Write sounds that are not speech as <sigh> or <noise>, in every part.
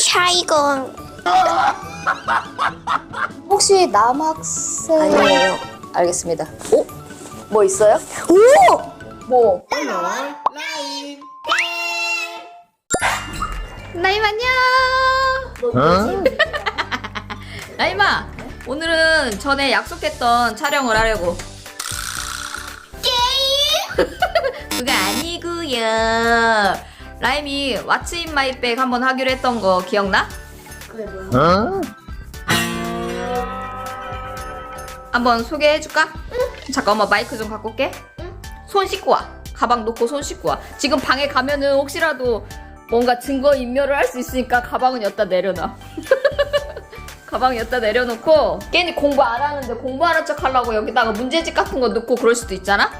샤이건 혹시 남학생 아니에요. 알겠습니다. 오? 뭐 있어요? 오! 뭐? 라임 안녕. <laughs> 라임아, 오늘은 전에 약속했던 촬영을 하려고. 게임? <laughs> 그게 아니고요. 라임이 왓츠 인 마이 백 한번 하기로 했던 거 기억나? 한번 소개해 줄까? 잠깐만 마이크 좀 갖고 올게. 손 씻고 와. 가방 놓고 손 씻고 와. 지금 방에 가면은 혹시라도 뭔가 증거 인멸을 할 수 있으니까 가방은 여기다 내려놔. <laughs> 가방 여기다 내려놓고 괜히 공부 안 하는데 공부하는 척 하려고 여기다가 문제집 같은 거 넣고 그럴 수도 있잖아?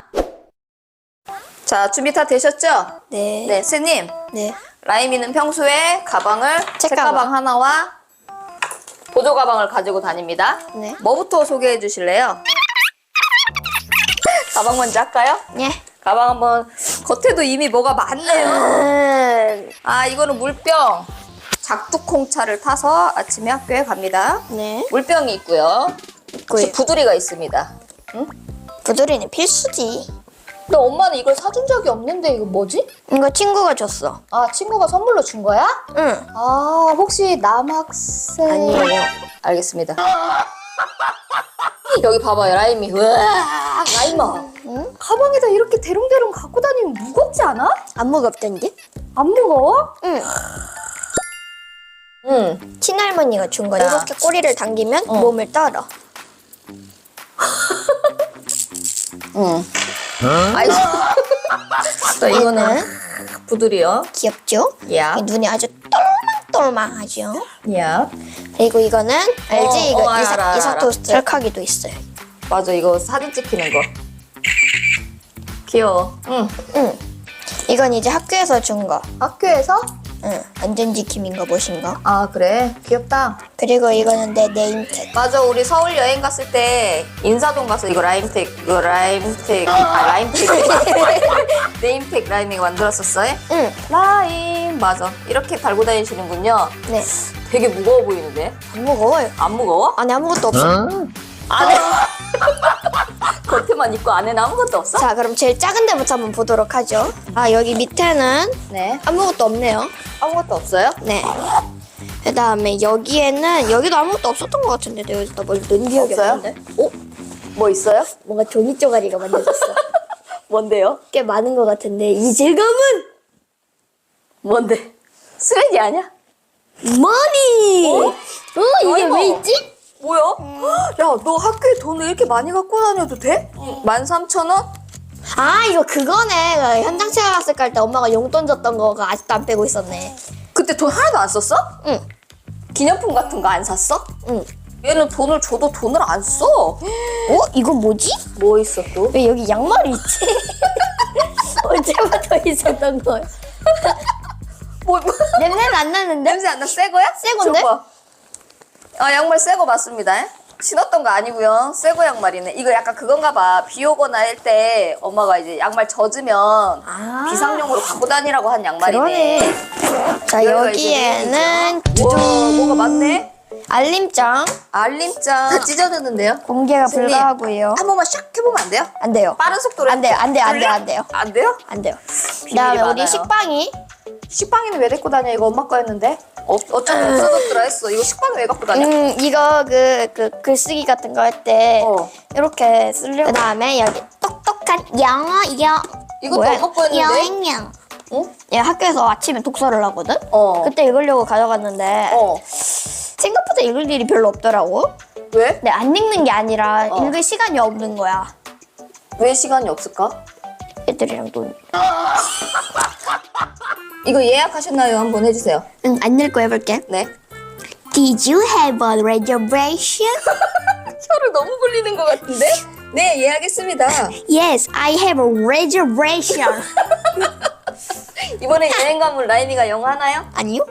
자, 준비 다 되셨죠? 네. 네, 스님. 네. 라임이는 평소에 가방을 책가방. 책가방 하나와 보조 가방을 가지고 다닙니다. 네. 뭐부터 소개해 주실래요? 가방 먼저 할까요? 예. 가방 한번 겉에도 이미 뭐가 많네요. 음, 아, 이거는 물병. 작두콩차를 타서 아침에 학교에 갑니다. 네. 물병이 있고요. 있고요. 부두리가 있습니다. 부두리는 필수지. 근데 엄마는 이걸 사준 적이 없는데 이거 뭐지? 이거 친구가 줬어. 아, 친구가 선물로 준 거야? 응. 아, 혹시 남학생? 아니에요. 알겠습니다. <laughs> 여기 봐봐요, 라임이. 우와, 라임아. 응? 가방에다 이렇게 대롱대롱 갖고 다니면 무겁지 않아? 안 무겁던데? 안 무거워? 응. 응. 친할머니가 준 거야. 야. 이렇게 꼬리를 당기면 어. 몸을 떨어. <laughs> 응. 아이고. 자, 이거는 부들이요. 귀엽죠? 야. 이 눈이 아주 똘망똘망하죠? 야. 그리고 이거는 알지? 어, 이거 어, 알아, 이사, 알아, 이사토스트 알아. 찰카기도 있어요. 맞아, 이거 사진 찍히는 거. 귀여워. 응. 응. 이건 이제 학교에서 준 거. 학교에서? 응. 안전지킴인 거 보신 거. 아, 그래. 귀엽다. 그리고 이거는 내 네임택. 맞아, 우리 서울 여행 갔을 때 인사동 가서 이거 라임텍, 이거 라임텍, 아, 라임텍. 네임텍 <laughs> 라임이가 만들었었어. 응. 라임. 맞아. 이렇게 달고 다니시는군요. 네. 되게 무거워 보이는데? 안 무거워요. 안 무거워? 안에 아무것도 없어. 안에 <laughs> 겉에만 입고 안에는 아무것도 없어? 자, 그럼 제일 작은 데부터 한번 보도록 하죠. 아, 여기 밑에는 네. 아무것도 없네요. 아무것도 없어요? 네. 그 다음에 여기에는, 여기도 아무것도 없었던 것 같은데, 내가 여기다 뭘 넣은 기억이 없어요? 없는데. 오? 뭐 있어요? 뭔가 종이 쪼가리가 만들어졌어. <laughs> 뭔데요? 꽤 많은 것 같은데, 이 질감은 뭔데? 쓰레기 아니야? 머니! 어? 이게 아이고. 왜 있지? 뭐야? 야, 너 학교에 돈을 이렇게 많이 갖고 다녀도 돼? 13,000원? 아, 이거 그거네. 그 현장 체험 학습 갈 때 엄마가 용돈 줬던 거가 아직도 안 빼고 있었네. 그때 돈 하나도 안 썼어? 응. 기념품 같은 거 안 샀어? 응. 얘는 돈을 줘도 돈을 안 써. 어? 이건 뭐지? 뭐 있어 또? 왜 여기 양말이 있지? <laughs> 언제부터 있었던 거야? 뭐, 뭐 냄새는 안 나는데? 냄새 안 나? 새 거야? 새 건데? 줘봐. 아 양말 새거 맞습니다. 신었던 거 아니고요. 새거 양말이네. 이거 약간 그건가 봐. 비 오거나 할 때 엄마가 이제 양말 젖으면 아. 비상용으로 갖고 다니라고 한 양말이네. 그러네. 자, 여기가 이제 여기에는 와, 뭐가 많네. 알림장 알림장 다 찢어졌는데요. 공개가 선생님. 불가하고요. 한 번만 샥 해보면 안 돼요? 안 돼요. 빠른 속도로 안 돼요, 안 돼요, 안 돼요? 안 돼요. 안 돼요? 안 돼요. 그다음에 우리 많아요. 식빵이 식빵이는 왜 데리고 다녀? 이거 엄마 거였는데. 어, 어차피 없어졌더라 했어. 이거 식빵이 왜 갖고 다녀? 음 이거 그, 그 글쓰기 같은 거 할 때 어. 이렇게 쓰려고 그다음에 여기 똑똑한 영어 영 이것도 뭐야? 엄마 거였는데? 여행영 응? 얘 학교에서 아침에 독서를 하거든? 어. 그때 읽으려고 가져갔는데 어. 생각보다 읽을 일이 별로 없더라고 왜? 근데 안 읽는 게 아니라 어. 읽을 시간이 없는 거야 왜 시간이 없을까? 애들이랑 논 <laughs> 이거 예약하셨나요? 한번 해주세요. 응, 안 읽고 해볼게 네. Did you have a reservation? <laughs> 혀를 너무 굴리는 것 같은데? 네, 예약했습니다. Yes, I have a reservation <laughs> 이번에 여행 가면 라임이가 영어 하나요? 아니요?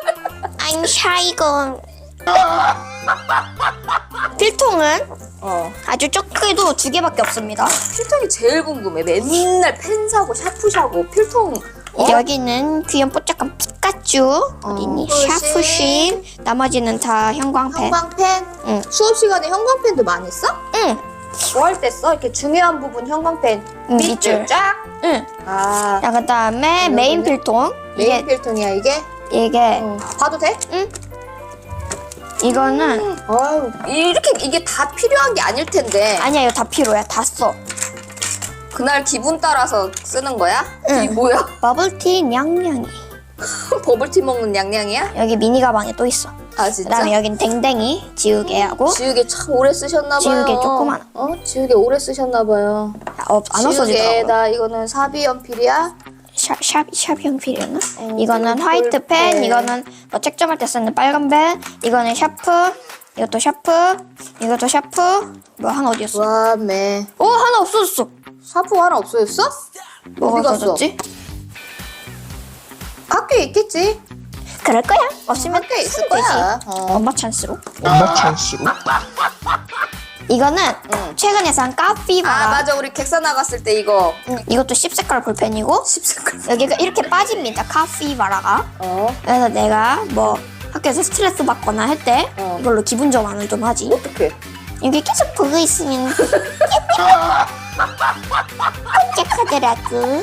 <laughs> I'm shygon. 필통은 어. 아주 적게도 두 개밖에 없습니다. 필통이 제일 궁금해. 맨날 펜 사고 샤프 사고 필통 여기는 귀염 뽀짝한 피카츄 어디니 푸신. 샤프신 나머지는 다 형광펜 형광펜? 응. 수업 시간에 형광펜도 많이 써? 응. 뭐 할 때 써? 이렇게 중요한 부분 형광펜 응, 밑줄 밑줄. 쫙? 응. 아 자 그 다음에 메인 필통 메인 이게 필통이야 이게? 이게 어. 봐도 돼? 이거는 아유 이렇게 이게 다 필요한 게 아닐 텐데 아니야 이거 다 필요해 다 써. 그날 기분 따라서 쓰는 거야? 응. 이 뭐야? 버블티 냥냥이 <laughs> 버블티 먹는 양양이야? 여기 미니 가방에 또 있어. 아 진짜? 그다음에 여긴 댕댕이 지우개하고 지우개 참 오래 쓰셨나 봐요. 지우개 조그마한. 어? 지우개 오래 쓰셨나 봐요. 어, 안 없어지더라고. 지우개에다 이거는 사비 연필이야? 샵 샵 샵 형필이었나? 어, 이거는 그 화이트 볼펜. 펜, 이거는 뭐 책점할 때 쓰는 빨간 펜, 이거는 샤프, 이것도 샤프, 이것도 샤프. 뭐 하나 어디였어? 와, 매. 오 하나 없어졌어. 사프 하나 없어졌어? 뭐가 어디 갔어? 없어졌지? 학교에 있겠지? 그럴 거야. 없으면 학교에 있을 쓰면 거야. 되지. 어. 엄마 찬스로. 엄마 찬스로 이거는 응. 최근에 산 까피바라. 아, 맞아. 우리 객사 나갔을 때 이거. 응, 이것도 10색깔 볼펜이고 십색깔. 여기가 이렇게 빠집니다. 카피바라가. 어. 그래서 내가 뭐 학교에서 스트레스 받거나 할 때 어. 이걸로 기분 전환을 좀 하지. 어떡해. 여기 계속 보고 있으면 <laughs> 깜짝하더라고.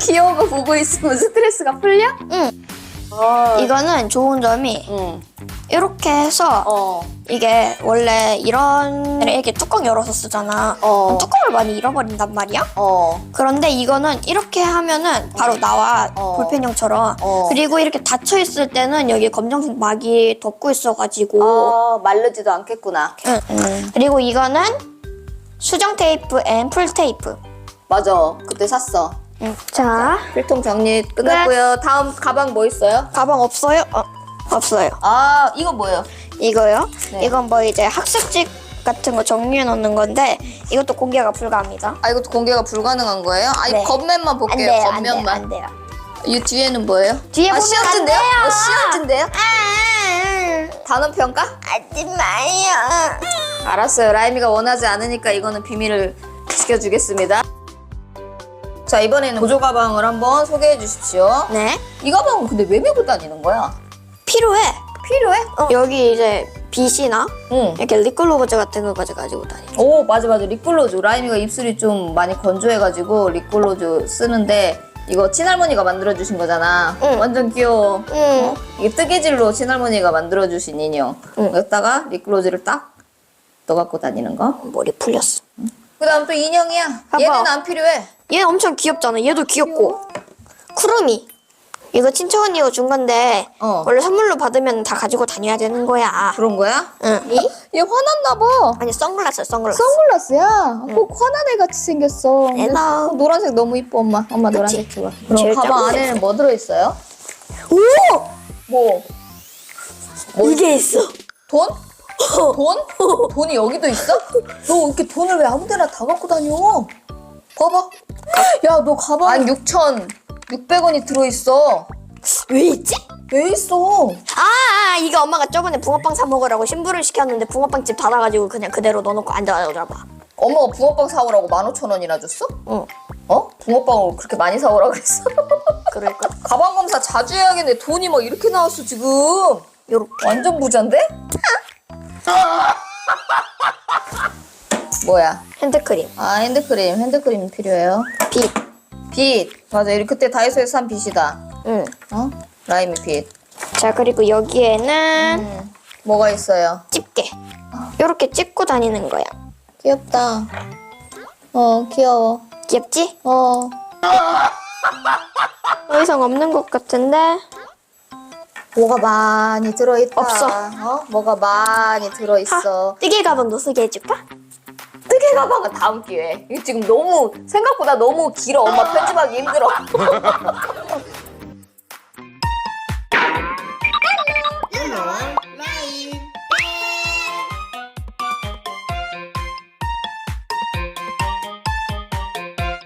귀여운 거 보고 있으면 스트레스가 풀려? 응. 어. 이거는 좋은 점이 응. 이렇게 해서 어. 이게 원래 이런 이렇게 뚜껑 열어서 쓰잖아. 어. 뚜껑을 많이 잃어버린단 말이야. 어. 그런데 이거는 이렇게 하면은 바로 나와 어. 볼펜형처럼. 어. 그리고 이렇게 닫혀 있을 때는 여기 검정색 막이 덮고 있어가지고. 어, 마르지도 않겠구나. 응, 응. 그리고 이거는 수정 테이프 앤 풀 테이프. 맞아. 그때 샀어. 응. 자, 필통 정리 끝났고요. 다음 가방 뭐 있어요? 가방 없어요? 어, 없어요. 아, 이거 뭐예요? 이거요? 네. 이건 뭐 이제 학습지 같은 거 정리해 놓는 건데 이것도 공개가 불가합니다. 아, 이것도 공개가 불가능한 거예요? 아, 이 네. 겉면만 안 볼게요. 돼요, 안 돼요, 겉면만. 안 돼요. 이 뒤에는 뭐예요? 뒤에 아, 보면 시험지인데요? 안 돼요. 어, 시험지인데요? 아, 단어 평가? 하지 마요. 알았어요. 라임이가 원하지 않으니까 이거는 비밀을 지켜주겠습니다. 자, 이번에는 보조 가방을 한번 소개해 주십시오. 네, 이 가방은 근데 왜 메고 다니는 거야? 필요해. 필요해? 어, 여기 이제 빗이나 응. 이렇게 립글로즈 같은 거 가지고 다니. 오, 맞아, 맞아. 립글로즈. 라임이가 입술이 좀 많이 건조해가지고 립글로즈 쓰는데 이거 친할머니가 만들어주신 거잖아. 응. 완전 귀여워. 응. 어? 이게 뜨개질로 친할머니가 만들어주신 인형. 응. 여기다가 립글로즈를 딱 넣어갖고 다니는 거. 머리 풀렸어. 그 다음 또 인형이야. 봐봐. 얘는 안 필요해. 얘 엄청 귀엽잖아. 얘도 귀엽고. 쿠루미. 이거 친척 언니가 준 건데 어. 원래 선물로 받으면 다 가지고 다녀야 되는 거야. 그런 거야? 응. 얘 화났나 봐. 아니 선글라스 선글라스. 선글라스야. 꼭 화난 애 같이 생겼어. 어, 노란색 너무 이뻐 엄마. 엄마 노란색 좋아. 그럼 제일 가방 작은 안에는 뭐 들어있어요? 오! 뭐? 이게 있어. 돈? 돈? 돈이 여기도 있어? 너 이렇게 돈을 왜 아무 데나 다 갖고 다녀? 봐봐. 야, 너 가방 6,600원이 들어있어. 왜 있지? 왜 있어? 아, 아, 이거 엄마가 저번에 붕어빵 사 먹으라고 신부를 시켰는데 붕어빵집 닫아가지고 그냥 그대로 넣어놓고 앉아가지고 봐. 엄마가 붕어빵 사오라고 15,000원이나 줬어? 응. 어? 붕어빵을 그렇게 많이 사오라 그랬어? <laughs> 그럴까? 가방 검사 자주 해야겠네. 돈이 막 이렇게 나왔어, 지금. 요렇게. 완전 부잔데? 뭐야? 핸드크림. 아, 핸드크림. 핸드크림 필요해요. 빛. 빛. 맞아. 이렇게 그때 다이소에서 산 빛이다. 응. 어? 라임이 빛. 자, 그리고 여기에는 음. 뭐가 있어요? 집게. 요렇게 찍고 다니는 거야. 귀엽다. 어, 귀여워. 귀엽지? 어. 더 이상 없는 것 같은데. 뭐가 많이 들어있다. 없어. 어? 뭐가 많이 들어있어. 하, 뜨개 가방도 쓰게 해줄까? 뜨개 가방은 다음 기회에. 이거 지금 너무, 생각보다 너무 길어. 엄마 편집하기 힘들어. <laughs>